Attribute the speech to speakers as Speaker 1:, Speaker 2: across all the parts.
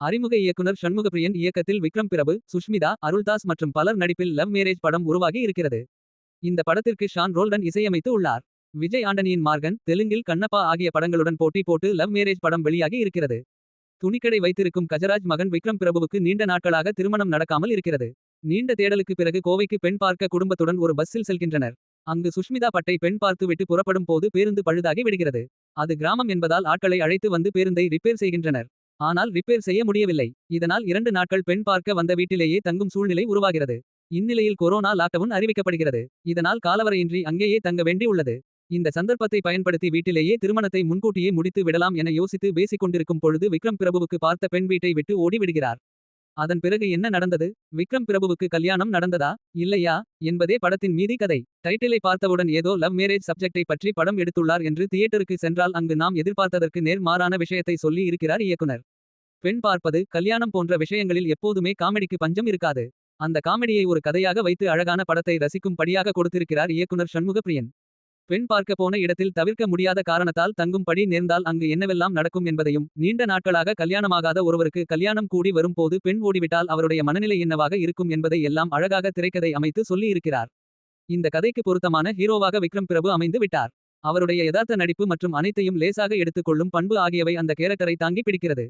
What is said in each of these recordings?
Speaker 1: அறிமுக இயக்குனர் சண்முகப்பிரியன் இயக்கத்தில் விக்ரம் பிரபு சுஷ்மிதா அருள்தாஸ் மற்றும் பலர் நடிப்பில் லவ் மேரேஜ் படம் உருவாகி இருக்கிறது. இந்த படத்திற்கு ஷான் ரோல்டன் இசையமைத்து உள்ளார். விஜய் ஆண்டனியின் மார்கன் தெலுங்கில் கண்ணப்பா ஆகிய படங்களுடன் போட்டி போட்டு லவ் மேரேஜ் படம் வெளியாகி இருக்கிறது. துணிக்கடை வைத்திருக்கும் கஜராஜ் மகன் விக்ரம் பிரபுவுக்கு நீண்ட நாட்களாக திருமணம் நடக்காமல் இருக்கிறது. நீண்ட தேடலுக்கு பிறகு கோவைக்கு பெண் பார்க்க குடும்பத்துடன் ஒரு பஸ்ஸில் செல்கின்றனர். அங்கு சுஷ்மிதா பட்டை பெண் பார்த்து விட்டு புறப்படும் போது பேருந்து பழுதாகி விடுகிறது. அது கிராமம் என்பதால் ஆட்களை அழைத்து வந்து பேருந்தை ரிப்பேர் செய்கின்றனர். ஆனால் ரிப்பேர் செய்ய முடியவில்லை. இதனால் இரண்டு நாட்கள் பெண் பார்க்க வந்த வீட்டிலேயே தங்கும் சூழ்நிலை உருவாகிறது. இந்நிலையில் கொரோனா லாக்டவுன் அறிவிக்கப்படுகிறது. இதனால் காலவரையின்றி அங்கேயே தங்க வேண்டி உள்ளது. இந்த சந்தர்ப்பத்தை பயன்படுத்தி வீட்டிலேயே திருமணத்தை முன்கூட்டியே முடித்து விடலாம் என யோசித்து பேசிக் கொண்டிருக்கும் பொழுது விக்ரம் பிரபுவுக்கு பார்த்த பெண் வீட்டை விட்டு ஓடிவிடுகிறார். அதன் பிறகு என்ன நடந்தது? விக்ரம் பிரபுவுக்கு கல்யாணம் நடந்ததா? இல்லையா? என்பதே படத்தின் மீதி கதை. டைட்டிலை பார்த்தவுடன் ஏதோ லவ் மேரேஜ் சப்ஜெக்டை பற்றி படம் எடுத்துள்ளார் என்று தியேட்டருக்கு சென்றால் அங்கு நாம் எதிர்பார்த்ததற்கு நேர் மாறான விஷயத்தை சொல்லி இருக்கிறார் இயக்குனர். பெண் பார்ப்பது கல்யாணம் போன்ற விஷயங்களில் எப்போதுமே காமெடிக்கு பஞ்சம் இருக்காது. அந்த காமெடியை ஒரு கதையாக வைத்து அழகான படத்தை ரசிக்கும் படியாக கொடுத்திருக்கிறார் இயக்குனர் சண்முகப்பிரியன். பெண் பார்க்க போன இடத்தில் தவிர்க்க முடியாத காரணத்தால் தங்கும்படி நேர்ந்தால் அங்கு என்னவெல்லாம் நடக்கும் என்பதையும் நீண்ட நாட்களாக கல்யாணமாகாத ஒருவருக்கு கல்யாணம் கூடி வரும்போது பெண் ஓடிவிட்டால் அவருடைய மனநிலை என்னவாக இருக்கும் என்பதை எல்லாம் அழகாக திரைக்கதை அமைத்து சொல்லி இருக்கிறார் இந்த கதைக்கு பொருத்தமான ஹீரோவாக விக்ரம் பிரபு அமைந்து விட்டார். அவருடைய யதார்த்த நடிப்பு மற்றும் அனைத்தையும் லேசாக எடுத்துக்கொள்ளும் பண்பு ஆகியவை அந்த கேரக்டரை தாங்கி பிடிக்கிறது.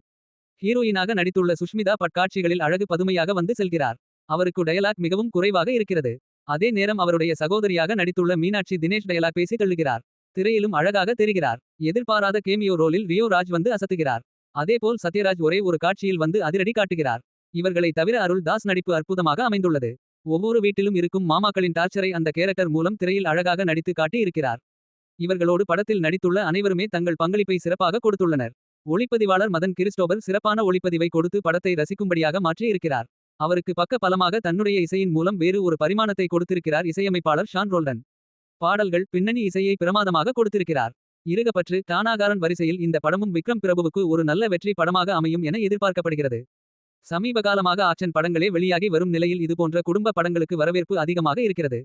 Speaker 1: ஹீரோயினாக நடித்துள்ள சுஷ்மிதா பட்காட்சிகளில் அழகு பதுமையாக வந்து செல்கிறார். அவருக்கு டயலாக் மிகவும் குறைவாக இருக்கிறது. அதே நேரம் அவருடைய சகோதரியாக நடித்துள்ள மீனாட்சி தினேஷ் டயலாக் பேசி தள்ளுகிறார். திரையிலும் அழகாக தெரிகிறார். எதிர்பாராத கேமியோ ரோலில் ரியோ ராஜ் வந்து அசத்துகிறார். அதேபோல் சத்யராஜ் ஒரே ஒரு காட்சியில் வந்து அதிரடி காட்டுகிறார். இவர்களை தவிர அருள் தாஸ் நடிப்பு அற்புதமாக அமைந்துள்ளது. ஒவ்வொரு வீட்டிலும் இருக்கும் மாமாக்களின் டார்ச்சரை அந்த கேரக்டர் மூலம் திரையில் அழகாக நடித்து காட்டி இருக்கிறார் இவர்களோடு படத்தில் நடித்துள்ள அனைவருமே தங்கள் பங்களிப்பை சிறப்பாக கொடுத்துள்ளனர். ஒளிப்பதிவாளர் மதன் கிறிஸ்டோபர் சிறப்பான ஒளிப்பதிவை கொடுத்து படத்தை ரசிக்கும்படியாக மாற்றி இருக்கிறார் அவருக்கு பக்க பலமாக தன்னுடைய இசையின் மூலம் வேறு ஒரு பரிமாணத்தை கொடுத்திருக்கிறார் இசையமைப்பாளர் ஷான் ரோல்டன். பாடல்கள் பின்னணி இசையை பிரமாதமாக கொடுத்திருக்கிறார். இருகப்பற்று தானாகாரன் வரிசையில் இந்த படமும் விக்ரம் பிரபுவுக்கு ஒரு நல்ல வெற்றி படமாக அமையும் என எதிர்பார்க்கப்படுகிறது. சமீபகாலமாக ஆக்ஷன் படங்களே வெளியாகி வரும் நிலையில் இதுபோன்ற குடும்ப படங்களுக்கு வரவேற்பு அதிகமாக இருக்கிறது.